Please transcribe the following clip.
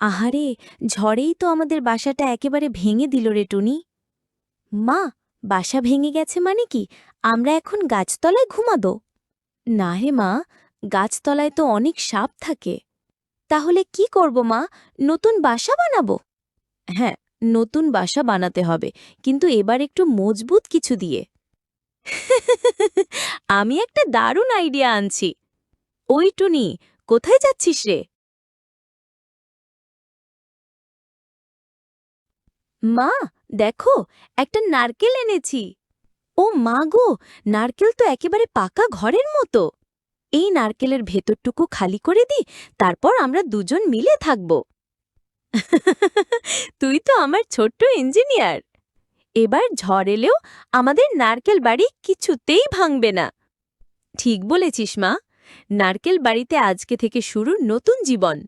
আহারে, ঝড়েই তো আমাদের বাসাটা একেবারে ভেঙে দিল রে টুনি। মা, বাসা ভেঙে গেছে মানে কি? আমরা এখন গাছতলায় ঘুমাবো? না হে মা, গাছতলায় তো অনেক সাপ থাকে। তাহলে কি করব মা? নতুন বাসা বানাবো? হ্যাঁ নতুন বাসা বানাতে হবে, কিন্তু এবার একটু মজবুত কিছু দিয়ে। আমি একটা দারুণ আইডিয়া আনছি। ওই টুনি, কোথায় যাচ্ছিস রে? মা, দেখো, একটা নারকেল এনেছি। ও মা গো, নারকেল তো একেবারে পাকা ঘরের মতো। এই নারকেলের ভেতরটুকু খালি করে দি তারপর আমরা দুজন মিলে থাকব। তুই তো আমার ছোট্ট ইঞ্জিনিয়ার। এবার ঝড় এলেও আমাদের নারকেল বাড়ি কিছুতেই ভাঙবে না। ঠিক বলেছিস মা, নারকেল বাড়িতে আজকে থেকে শুরু নতুন জীবন।